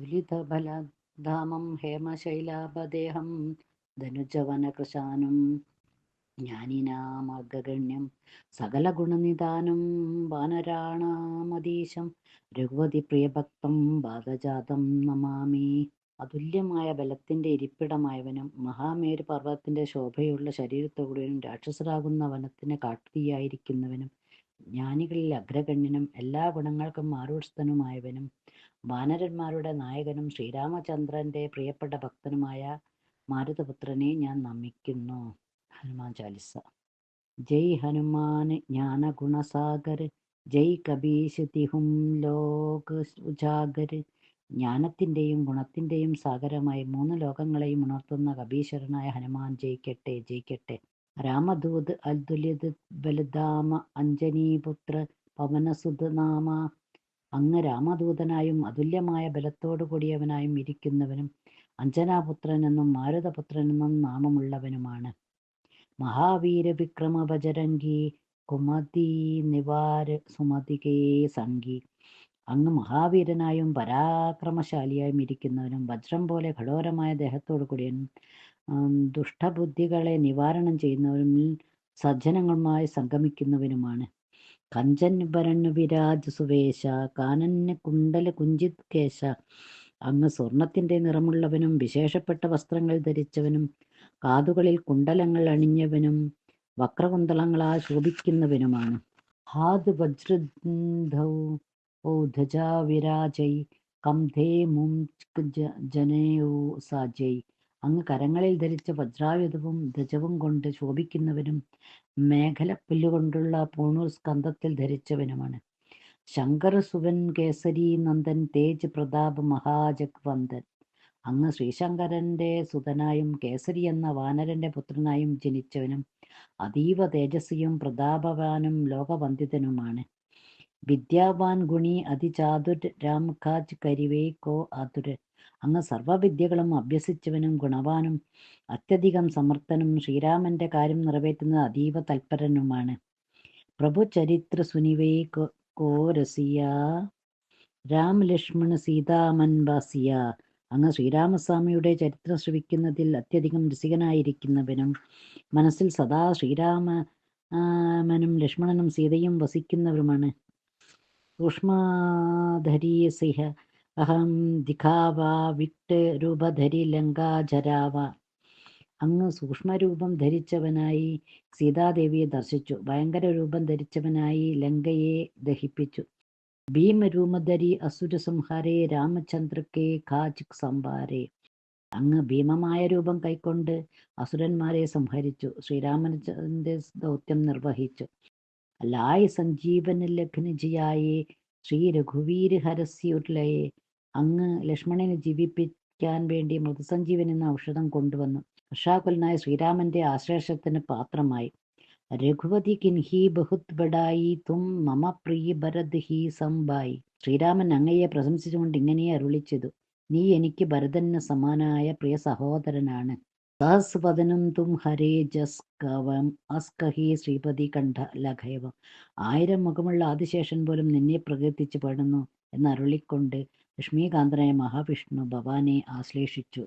ദുരിതബലധാമം ഹേമശൈലാപദേഹം ധനുജവനകൃശാനം ജ്ഞാനിനാമഗ്രഗണ്യം സകലഗുണനിധാനം വാനരാണാമതീശം രഘുപതി പ്രിയഭക്തം ബാധജാതം നമാമി. അതുല്യമായ ബലത്തിന്റെ ഇരിപ്പിടമായവനും മഹാമേരു പർവതത്തിന്റെ ശോഭയുള്ള ശരീരത്തോടുവനും രാക്ഷസരാകുന്ന വനത്തിന് കാട്ടുതീയായിരിക്കുന്നവനും ജ്ഞാനികളിൽ അഗ്രഗണ്യനും എല്ലാ ഗുണങ്ങൾക്കും മാറുസ്ഥനുമായവനും വാനരന്മാരുടെ നായകനും ശ്രീരാമചന്ദ്രന്റെ പ്രിയപ്പെട്ട ഭക്തനുമായ മാരുതപുത്രനെ ഞാൻ നമിക്കുന്നു. ഹനുമാൻ ചാലിസ. ജയ് ഹനുമാൻ ജ്ഞാനഗുണസാഗർ ജയ് കബീശതിഹും ലോക ഉജാഗർ. ജ്ഞാനത്തിന്റെയും ഗുണത്തിന്റെയും സാഗരമായി മൂന്ന് ലോകങ്ങളെയും ഉണർത്തുന്ന കബീശ്വരനായ ഹനുമാൻ ജയിക്കട്ടെ ജയിക്കട്ടെ. രാമദൂത് അദ്വലിത് ബലദാമ അഞ്ജനീപുത്ര പവനസുത് നാമ അങ്ങ് രാമദൂതനായും അതുല്യമായ ബലത്തോടു കൂടിയവനായും ഇരിക്കുന്നവനും അഞ്ജനാപുത്രൻ എന്നും മാരുതപുത്രൻ എന്നും നാമമുള്ളവനുമാണ്. മഹാവീര വിക്രമ ബജരംഗി കുമതി നിവാര സുമതികേ സംഗി. അങ്ങ് മഹാവീരനായും പരാക്രമശാലിയായും ഇരിക്കുന്നവനും വജ്രം പോലെ ഘടോരമായ ദേഹത്തോടു കൂടിയവനും ദുഷ്ടബുദ്ധികളെ നിവാരണം ചെയ്യുന്നവനും സജ്ജനങ്ങളുമായി സംഗമിക്കുന്നവനുമാണ്. കഞ്ചൻ ഭരണ് വിരാജ് സുവേശ കാനന് കുണ്ടല കുഞ്ചിത് കേശ. അങ്ങ് സ്വർണത്തിന്റെ നിറമുള്ളവനും വിശേഷപ്പെട്ട വസ്ത്രങ്ങൾ ധരിച്ചവനും കാതുകളിൽ കുണ്ടലങ്ങൾ അണിഞ്ഞവനും വക്രകുന്തളങ്ങളാ ശോഭിക്കുന്നവനുമാണ്. ഹാദ് വജ്രധൗ ധജാവിരാജൈ കംധേ മും ജനയോ സാജൈ. അങ്ങ് കരങ്ങളിൽ ധരിച്ച വജ്രായുധവും ധജവും കൊണ്ട് ശോഭിക്കുന്നവനും മേഖലപ്പുല്ലുകൊണ്ടുള്ള പൂണൂർ സ്കന്ധത്തിൽ ധരിച്ചവനുമാണ്. ശങ്കർ സുവൻ കേസരി നന്ദൻ തേജ് പ്രതാപ് മഹാജഗ്വന്ദൻ. അങ്ങ് ശ്രീശങ്കരന്റെ സുതനായും കേസരി എന്ന വാനരന്റെ പുത്രനായും ജനിച്ചവനും അതീവ തേജസ്വിയും പ്രതാപവാനും ലോകവന്ദിതനുമാണ് വിദ്യാവാൻ ഗുണി അതിചാതുർ രാം കാജ് കരിവേ കോ ആതുര് അങ്ങ് സർവവിദ്യകളും അഭ്യസിച്ചവനും ഗുണവാനും അത്യധികം സമർത്ഥനും ശ്രീരാമന്റെ കാര്യം നിറവേറ്റുന്നത് അതീവ തൽപരനുമാണ്. പ്രഭു ചരിത്ര സുനിവേ കോ രസിയ. രാം ലക്ഷ്മണ സീതാമൻ വാസിയ. അങ്ങ് ശ്രീരാമസ്വാമിയുടെ ചരിത്രം ശ്രവിക്കുന്നതിൽ അത്യധികം രസികനായിരിക്കുന്നവനും മനസ്സിൽ സദാ ശ്രീരാമനും ലക്ഷ്മണനും സീതയും വസിക്കുന്നവരുമാണ്. സൂക്ഷ്മധരീസിഹ അഹം ദിഖാവ വിട്ട് രൂപധരി ലങ്കാചരാവ അങ്ങ് സൂക്ഷ്മരൂപം ധരിച്ചവനായി സീതാദേവിയെ ദർശിച്ചു. ഭയങ്കര രൂപം ധരിച്ചവനായി ലങ്കയെ ദഹിപ്പിച്ചു. ഭീമരൂപധരി അസുര സംഹാരേ രാമചന്ദ്രക്കെ ഖാജ് സംഭാരേ അങ്ങ് ഭീമമായ രൂപം കൈക്കൊണ്ട് അസുരന്മാരെ സംഹരിച്ചു. ശ്രീരാമന്റെ ദൗത്യം നിർവഹിച്ചു. ലായ് സഞ്ജീവന ലഗ്നജിയായേ ശ്രീ രഘുവീര് ഹരസ്യുലയെ. അങ്ങ് ലക്ഷ്മണനെ ജീവിപ്പിക്കാൻ വേണ്ടി മൃതസഞ്ജീവൻ എന്ന ഔഷധം കൊണ്ടുവന്നു. ഹർഷാകുലനായ ശ്രീരാമന്റെ ആശ്ലേഷത്തിന് പാത്രമായി. രഘുപതി കിൻഹി ബഹുത് ബഡായി തും മമ പ്രിയ ഭരത് ഹി സംബായി. ശ്രീരാമൻ അങ്ങയെ പ്രശംസിച്ചുകൊണ്ട് ഇങ്ങനെ അരുളിച്ചതു നീ എനിക്ക് ഭരതന് സമാനായ പ്രിയ സഹോദരനാണ്. സഹസ്വദനം തും ഹരേ ജസ്കവം അസ്കഹി ശ്രീപതി കണ്ഠ ലഘൈവം. ആയിരം മുഖമുള്ള ആദിശേഷൻ പോലും നിന്നെ പ്രകീർത്തിച്ച് പാടുന്നു എന്ന് അരുളിക്കൊണ്ട് ലക്ഷ്മീകാന്തനായ മഹാവിഷ്ണു ഭവാനെ ആശ്ലേഷിച്ചു.